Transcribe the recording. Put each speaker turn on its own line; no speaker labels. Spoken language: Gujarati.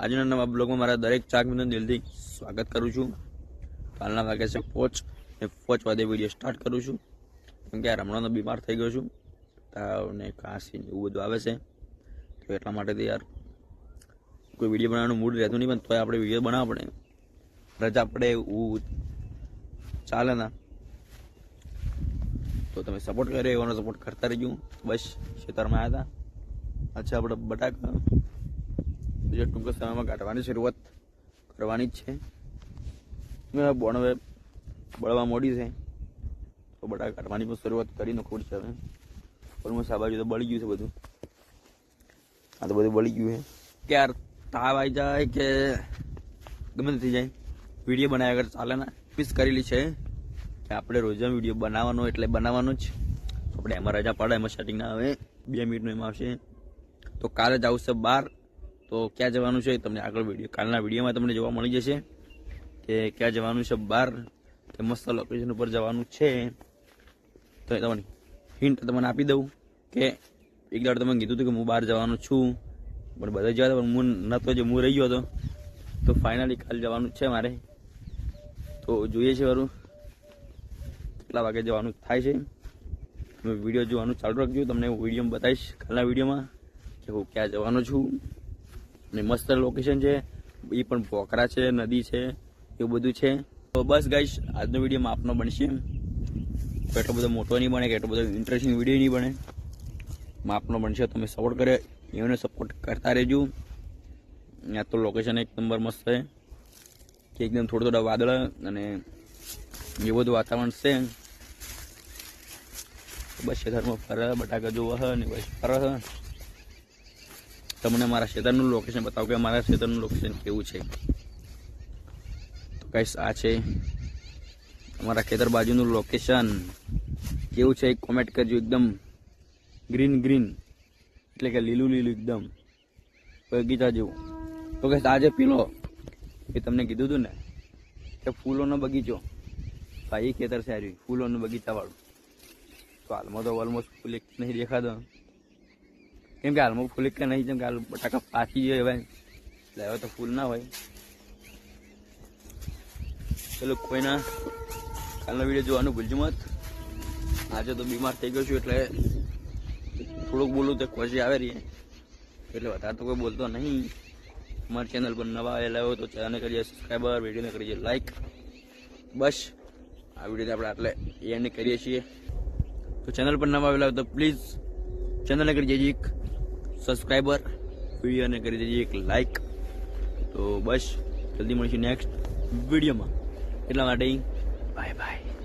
આજના નવા બ્લોગમાં મારા દરેક ચાક મિત્રોનું દિલથી સ્વાગત કરું છું. કાલના વાગે છે પોચ. ને પોચ વાગે વીડિયો સ્ટાર્ટ કરું છું. કેમ કે આ હમણાં બીમાર થઈ ગયો છું. તાવ ને ખાંસી ને એવું બધું આવે છે. તો એટલા માટે તો યાર કોઈ વીડિયો બનાવવાનું મૂડ રહેતું નહીં, પણ તોય આપણે વીડિયો બનાવવા પડે. રજા પડે એવું. ચાલે ના. તો તમે સપોર્ટ કર્યો, એવાનો સપોર્ટ કરતા રહેજો. બસ, ખેતરમાં આવ્યા હતા. અચ્છા આપણે બટાકા. જે ટૂંક સમયમાં કાઢવાની શરૂઆત કરવાની જ છે. બોણ હવે બળવા મોડી છે. તો બટા કાઢવાની પણ શરૂઆત કરી નાખવું છે હવે. ઓલમોસ્ટ આ બાજુ તો બળી ગયું છે બધું. આ તો બધું બળી ગયું છે. કે યાર તાવ આવી જાય કે ગમે થઈ જાય. વીડિયો બનાવ્યા વગર ચાલે ના મિસ કરેલી છે. કે આપણે રોજા વીડિયો બનાવવાનો એટલે બનાવવાનો જ. આપણે એમાં રજા પાડે, એમાં સેટિંગ ના આવે. બે મિનિટનું એમાં આવશે. તો કાલે જ આવશે બાર. તો ક્યાં જવાનું છે તમને આગળ વીડિયો કાલના વિડીયોમાં તમને જોવા મળી જશે કે ક્યાં જવાનું છે બહાર કે મસ્ત લોકેશન ઉપર જવાનું છે. તો તમને હિન્ટ તમને આપી દઉં કે એક દાડ તમે કીધું હતું કે હું બહાર જવાનું છું, પણ બધા જવા હતા પણ હું નહોતો જે, હું રહી ગયો હતો. તો ફાઇનલી કાલ જવાનું છે મારે. તો જોઈએ છે મારું કેટલા વાગે જવાનું થાય છે. તમે વીડિયો જોવાનું ચાલુ રાખજો, તમને હું વીડિયો બતાવીશ કાલના વિડીયોમાં કે હું ક્યાં જવાનો છું. અને મસ્ત લોકેશન છે. એ પણ પોખરા છે, નદી છે, એવું બધું છે. તો બસ ગાઈશ આજનો વીડિયો માપનો બનશે એટલો બધો મોટો નહીં બને કે એટલો બધો ઇન્ટરેસ્ટિંગ વીડિયો નહીં બને. માપનો બનશે તમે સપોર્ટ કરે એને સપોર્ટ કરતા રહેજો. ત્યાં તો લોકેશન એક નંબર મસ્ત છે. કે એકદમ થોડા થોડા વાદળ અને એ બધું વાતાવરણ છે. બસ ધર્મ ફરે, બટાકા જોવા હ ને બસ ફરે તમને મારા ખેતરનું લોકેશન બતાવું કે મારા ખેતરનું લોકેશન કેવું છે? તો કઈશ આ છે અમારા ખેતર બાજુનું લોકેશન કેવું છે? કોમેન્ટ કરજો એકદમ ગ્રીન ગ્રીન એટલે કે લીલું લીલું એકદમ. બગીચા જેવું. તો કઈશ આજે પીલો, એ તમને કીધું હતું ને કે ફૂલોનો બગીચો. ભાઈ ખેતર છે ફૂલોનો બગીચાવાળું. તો હાલમાં તો ઓલમોસ્ટ ફૂલ એક નહીં દેખાતો. કેમ કે હાલમાં ફૂલ કે નહીં જેમ કે હાલ બટાકા પાકી જાય હવે એટલે હવે તો ફૂલ ના હોય. ચલો કોઈના કાલનો વીડિયો જોવાનું ભૂલજો મત. આજે તો બીમાર થઈ ગયો છું એટલે થોડુંક બોલું તો ખોજી આવે રહીએ એટલે વધારે તો કોઈ બોલતો નહીં. અમારી ચેનલ પર નવા આવેલા હોય તો ચેનલને કરીએ સબસ્ક્રાઈબર વિડીયોને કરીએ લાઈક બસ, આ વિડીયોને આપણે આટલે એન્ડ કરીએ છીએ. તો ચેનલ પર નવા આવેલા હોય તો પ્લીઝ ચેનલને કરી દેજે એક. સબસ્ક્રાઈબર વિડીયોને કરી દેજે એક લાઈક તો બસ, જલ્દી મળીશું નેક્સ્ટ વિડીયોમાં એટલા માટે બાય બાય